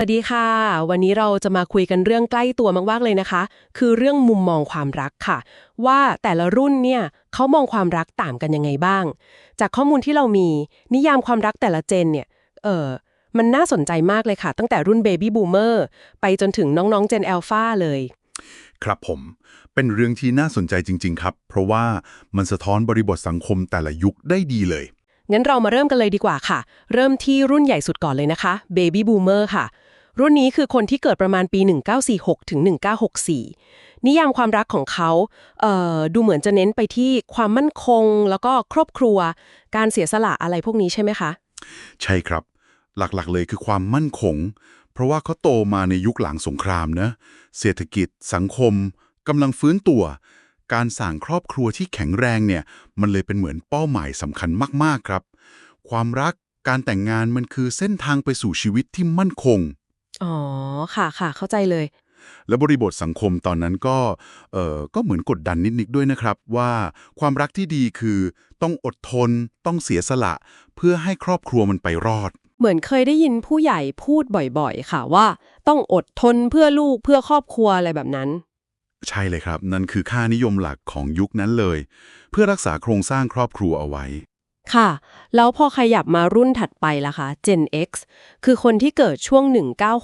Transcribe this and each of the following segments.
สวัสดีค่ะ วันนี้เราจะมาคุยกันเรื่องใกล้ตัวมากๆเลยนะคะ คือเรื่องมุมมองความรักค่ะ ว่าแต่ละรุ่นเนี่ยเขามองความรักต่างกันยังไงบ้าง จากข้อมูลที่เรามีนิยามความรักแต่ละเจนเนี่ยเออมันน่าสนใจมากเลยค่ะ ตั้งแต่รุ่นเบบี้บูมเมอร์ไปจนถึงน้องๆเจน a อลฟาเลย ครับผมเป็นเรื่องที่น่าสนใจจริง ๆ ครับ เพราะว่ามันสะท้อนบริบทสังคมแต่ละยุคได้ดีเลยงั้นเรามาเริ่มกันเลยดีกว่าค่ะ เริ่มที่รุ่นใหญ่สุดก่อนเลยนะคะ Baby Boomer ค่ะ รุ่นนี้คือคนที่เกิดประมาณปี 1946 ถึง 1964 นิยามความรักของเขาเอ่อดูเหมือนจะเน้นไปที่ความมั่นคง แล้วก็ครอบครัว การเสียสละอะไรพวกนี้ใช่ไหมคะ ใช่ครับ หลักๆเลยคือความมั่นคง เพราะว่าเขาโตมาในยุคหลังสงครามนะ เศรษฐกิจ สังคมกำลังฟื้นตัว การสร้างครอบครัวที่แข็งแรงเนี่ย มันเลยเป็นเหมือนเป้าหมายสำคัญมากๆครับ ความรักการแต่งงานมันคือเส้นทางไปสู่ชีวิตที่มั่นคง อ๋อ ค่ะค่ะ เข้าใจเลย และบริบทสังคมตอนนั้นก็ เอ่อก็เหมือนกดดันนิดๆด้วยนะครับ ว่าความรักที่ดีคือต้องอดทน ต้องเสียสละ เพื่อให้ครอบครัวมันไปรอด เหมือนเคยได้ยินผู้ใหญ่พูดบ่อยๆ ค่ะว่า ต้องอดทนเพื่อลูกเพื่อครอบครัวอะไรแบบนั้น ใช่เลยครับ นั่นคือค่านิยมหลักของยุคนั้นเลย เพื่อรักษาโครงสร้างครอบครัวเอาไว้ ค่ะ แล้วพอขยับมารุ่นถัดไปล่ะคะ Gen X คือคนที่เกิดช่วง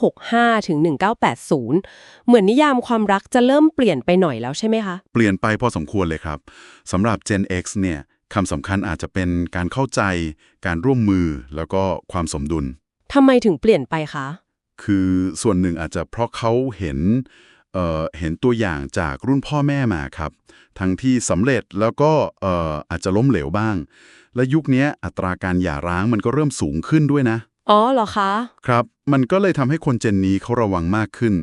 1965 ถึง 1980 เหมือนนิยามความรักจะเริ่มเปลี่ยนไปหน่อยแล้วใช่ไหมคะ เปลี่ยนไปพอสมควรเลยครับสำหรับ Gen X เนี่ยคำสำคัญอาจจะเป็นการเข้าใจ การร่วมมือ แล้วก็ความสมดุลทำไมถึงเปลี่ยนไปคะ คือส่วนหนึ่งอาจจะเพราะเขาเห็นเอ่อเห็นตัวอย่างจากรุ่นพ่อแม่มาครับ ทั้งที่สำเร็จแล้วก็เอ่ออาจจะล้มเหลวบ้าง และยุคเนี้ยอัตราการหย่าร้างมันก็เริ่มสูงขึ้นด้วยนะ อ๋อเหรอคะ ครับ มันก็เลยทำให้คนเจนนี้เขาระวังมากขึ้น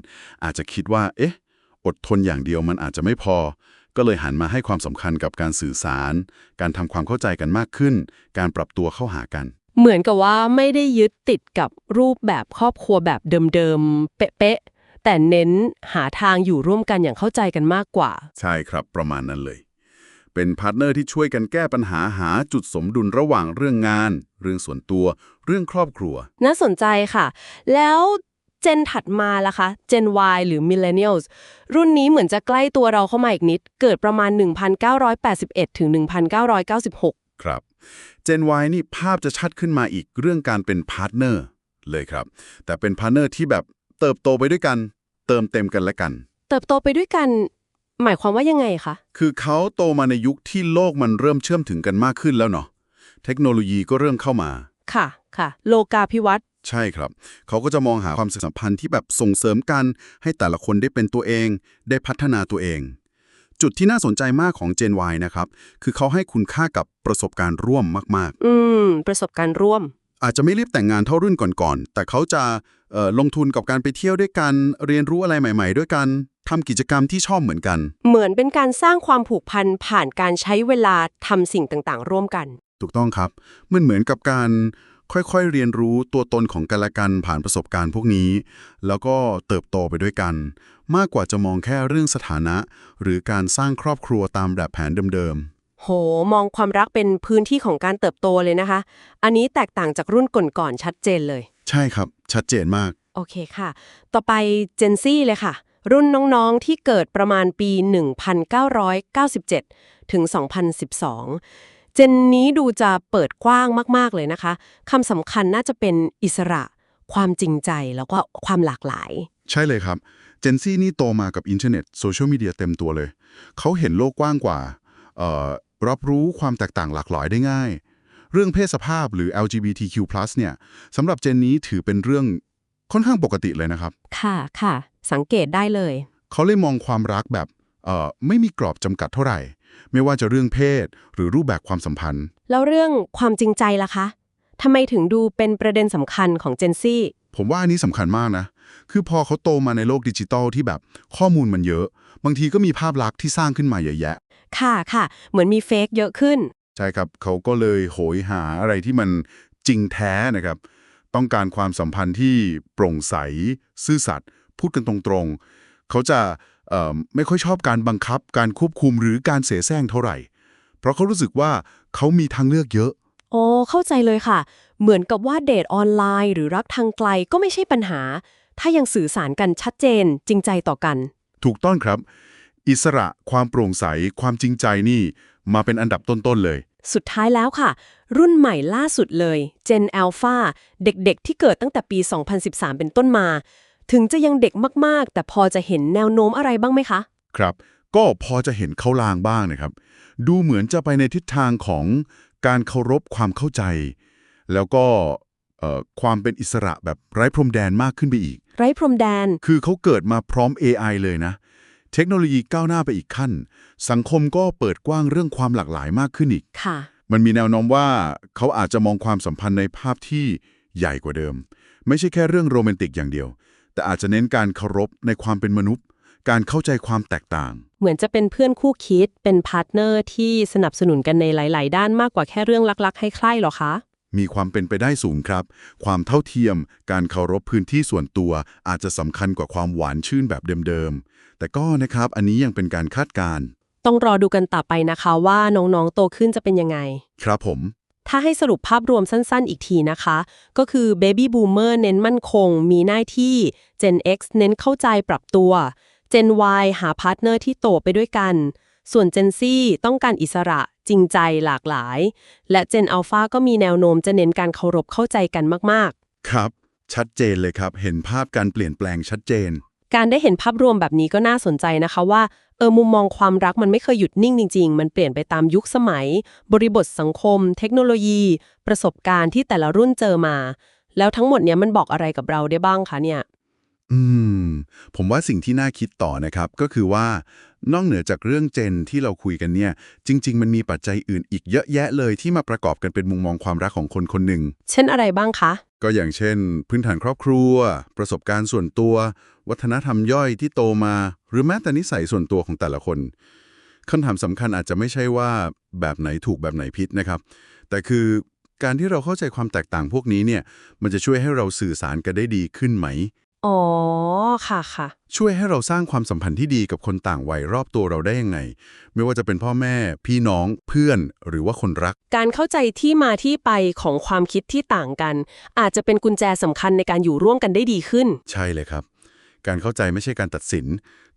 อาจจะคิดว่า เอ๊ะ อดทนอย่างเดียวมันอาจจะไม่พอ ก็เลยหันมาให้ความสำคัญกับการสื่อสาร การทำความเข้าใจกันมากขึ้น การปรับตัวเข้าหากัน เหมือนกับว่าไม่ได้ยึดติดกับรูปแบบครอบครัวแบบเดิมๆ เป๊ะๆ แต่เน้นหาทางอยู่ร่วมกันอย่างเข้าใจกันมากกว่า ใช่ครับ ประมาณนั้นเลย เป็นพาร์ทเนอร์ที่ช่วยกันแก้ปัญหาหาจุดสมดุลระหว่างเรื่องงาน เรื่องส่วนตัว เรื่องครอบครัว น่าสนใจค่ะ แล้วเจนถัดมาล่ะคะ เจน Y หรือ Millennials รุ่นนี้เหมือนจะใกล้ตัวเราเข้ามาอีกนิด เกิดประมาณ 1981 ถึง 1996 ครับ Gen Y นี่ภาพจะชัดขึ้นมาอีกเรื่องการเป็นพาร์ทเนอร์เลยครับ แต่เป็นพาร์ทเนอร์ที่แบบเติบโตไปด้วยกัน เติมเต็มกันและกัน เติบโตไปด้วยกัน หมายความว่ายังไงคะ คือเขาโตมาในยุคที่โลกมันเริ่มเชื่อมถึงกันมากขึ้นแล้วเนาะ เทคโนโลยีก็เริ่มเข้ามา ค่ะ ค่ะ โลกาภิวัตน์ ใช่ครับ เขาก็จะมองหาความสัมพันธ์ที่แบบส่งเสริมกัน ให้แต่ละคนได้เป็นตัวเอง ได้พัฒนาตัวเอง จุดที่น่าสนใจมากของ Gen Y นะครับ คือเขาให้คุณค่ากับประสบการณ์ร่วมมาก อืม ประสบการณ์ร่วม ๆ อาจจะไม่รีบแต่งงานเท่ารุ่นก่อนๆ แต่เขาจะเอ่อลงทุนกับการไปเที่ยวด้วยกัน เรียนรู้อะไรใหม่ ๆ ด้วยกัน ทำกิจกรรมที่ชอบเหมือนกัน เหมือนเป็นการสร้างความผูกพันผ่านการใช้เวลาทำสิ่งต่างๆ ร่วมกัน ถูกต้องครับ มันเหมือนกับการค่อยๆเรียนรู้ตัวตนของกันและกันผ่านประสบการณ์พวกนี้ แล้วก็เติบโตไปด้วยกัน มากกว่าจะมองแค่เรื่องสถานะ หรือการสร้างครอบครัวตามแบบแผนเดิมโห มองความรักเป็นพื้นที่ของการเติบโตเลยนะคะ อันนี้แตกต่างจากรุ่นก่อนๆชัดเจนเลยๆใช่ครับ ชัดเจนมาก โอเคค่ะ ต่อไปเจนซี่เลยค่ะ รุ่นน้องๆที่เกิดประมาณปี 1997 ถึง 2012 เจนนี้ดูจะเปิดกว้างมาก ๆ เลยนะคะคำสำคัญน่าจะเป็นอิสระ ความจริงใจแล้วก็ความหลากหลาย ใช่เลยครับ เจนซี่นี่โตมากับอินเทอร์เน็ตโซเชียลมีเดียเต็มตัวเลย เขาเห็นโลกกว้างกว่าเอ่อรับรู้ความแตกต่างหลากหลายได้ง่าย เรื่องเพศสภาพหรือ LGBTQ+ เนี่ยสำหรับเจนนี้ถือเป็นเรื่องค่อนข้างปกติเลยนะครับ ค่ะค่ะ สังเกตได้เลย เขาเลยมองความรักแบบเอ่อไม่มีกรอบจำกัดเท่าไหร่ ไม่ว่าจะเรื่องเพศหรือรูปแบบความสัมพันธ์ แล้วเรื่องความจริงใจล่ะคะทำไมถึงดูเป็นประเด็นสำคัญของเจนซี่ ผมว่าอันนี้สำคัญมากนะ คือพอเขาโตมาในโลกดิจิตอลที่แบบข้อมูลมันเยอะ บางทีก็มีภาพลักษณ์ที่สร้างขึ้นมาเยอะแยะ ค่ะค่ะ เหมือนมีเฟกเยอะขึ้น ใช่ครับ เขาก็เลยโหยหาอะไรที่มันจริงแท้นะครับ ต้องการความสัมพันธ์ที่โปร่งใส ซื่อสัตย์ พูดกันตรงๆ เขาจะเอ่อไม่ค่อยชอบการบังคับ การควบคุมหรือการเสแสร้งเท่าไหร่ เพราะเขารู้สึกว่าเขามีทางเลือกเยอะ โอ้ เข้าใจเลยค่ะ เหมือนกับว่าเดทออนไลน์ หรือรักทางไกลก็ไม่ใช่ปัญหา ถ้ายังสื่อสารกันชัดเจน จริงใจต่อกัน ถูกต้องครับ อิสระความโปร่งใส ความจริงใจนี่ มาเป็นอันดับต้นๆเลย สุดท้ายแล้วค่ะ รุ่นใหม่ล่าสุดเลย Gen Alpha เด็กๆ ที่เกิดตั้งแต่ปี 2013 เป็นต้นมา ถึงจะยังเด็กมากๆ แต่พอจะเห็นแนวโน้มอะไรบ้างไหมคะ ครับ ก็พอจะเห็นเขาลางบ้างนะครับ ดูเหมือนจะไปในทิศทางของการเคารพความเข้าใจ แล้วก็เอ่อความเป็นอิสระแบบไร้พรมแดนมากขึ้นไปอีก ไร้พรมแดน คือเขาเกิดมาพร้อม AI เลยนะ เทคโนโลยีก้าวหน้าไปอีกขั้น สังคมก็เปิดกว้างเรื่องความหลากหลายมากขึ้นอีก ค่ะ มันมีแนวโน้มว่าเขาอาจจะมองความสัมพันธ์ในภาพที่ใหญ่กว่าเดิม ไม่ใช่แค่เรื่องโรแมนติกอย่างเดียว แต่อาจจะเน้นการเคารพในความเป็นมนุษย์ การเข้าใจความแตกต่าง เหมือนจะเป็นเพื่อนคู่คิด เป็นพาร์ทเนอร์ที่สนับสนุนกันในหลาย ๆ ด้านมากกว่าแค่เรื่องลัก ๆ ให้ใคร่หรอคะมีความเป็นไปได้สูงครับ ความเท่าเทียม การเคารพพื้นที่ส่วนตัว อาจจะสำคัญกว่าความหวานชื่นแบบเดิมๆ แต่ก็นะครับ อันนี้ยังเป็นการคาดการณ์ต้องรอดูกันต่อไปนะคะว่าน้องๆ โตขึ้นจะเป็นยังไง ครับผม ถ้าให้สรุปภาพรวมสั้นๆ อีกทีนะคะ ก็คือ Baby Boomer เน้นมั่นคง มีหน้าที่ Gen X เน้นเข้าใจปรับตัว Gen Y หาพาร์ทเนอร์ที่โตไปด้วยกัน ส่วน Gen Z ต้องการอิสระจริงใจหลากหลาย และ Gen Alpha ก็มีแนวโน้มจะเน้นการเคารพเข้าใจกันมากครับ ชัดเจนเลยครับ เห็นภาพการเปลี่ยนแปลงชัดเจนๆการได้เห็นภาพรวมแบบนี้ก็น่าสนใจนะคะว่าเอ อมุมมองความรักมันไม่เคยหยุดนิ่งจริง ๆ มันเปลี่ยนไปตามยุคสมัย บริบทสังคม เทคโนโลยี ประสบการณ์ที่แต่ละรุ่นเจอมา แล้วทั้งหมดเนี้ยมันบอกอะไรกับเราได้บ้างคะเนี่ย อืม ผมว่าสิ่งที่น่าคิดต่อนะครับ ก็คือว่านอกเหนือจากเรื่องเจนที่เราคุยกันเนี่ย จริง ๆ มันมีปัจจัยอื่นอีกเยอะแยะเลยที่มาประกอบกันเป็นมุมมองความรักของคนคนหนึ่ง เช่นอะไรบ้างคะ ก็อย่างเช่น พื้นฐานครอบครัว ประสบการณ์ส่วนตัว วัฒนธรรมย่อยที่โตมา หรือแม้แต่นิสัยส่วนตัวของแต่ละคนคำถามสำคัญอาจจะไม่ใช่ว่าแบบไหนถูกแบบไหนผิดนะครับ แต่คือการที่เราเข้าใจความแตกต่างพวกนี้เนี่ย มันจะช่วยให้เราสื่อสารกันได้ดีขึ้นไหม อ๋อ ค่ะค่ะ ช่วยให้เราสร้างความสัมพันธ์ที่ดีกับคนต่างวัยรอบตัวเราได้ยังไง ไม่ว่าจะเป็นพ่อแม่ พี่น้อง เพื่อน หรือว่าคนรัก การเข้าใจที่มาที่ไปของความคิดที่ต่างกัน อาจจะเป็นกุญแจสำคัญในการอยู่ร่วมกันได้ดีขึ้น ใช่เลยครับ การเข้าใจไม่ใช่การตัดสิน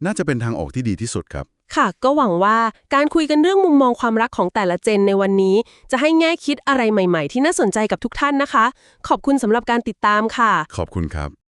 น่าจะเป็นทางออกที่ดีที่สุดครับ ค่ะก็หวังว่าการคุยกันเรื่องมุมมองความรักของแต่ละเจนในวันนี้ จะให้แง่คิดอะไรใหม่ ๆ ที่น่าสนใจกับทุกท่านนะคะ ขอบคุณสำหรับการติดตามค่ะ ขอบคุณครับ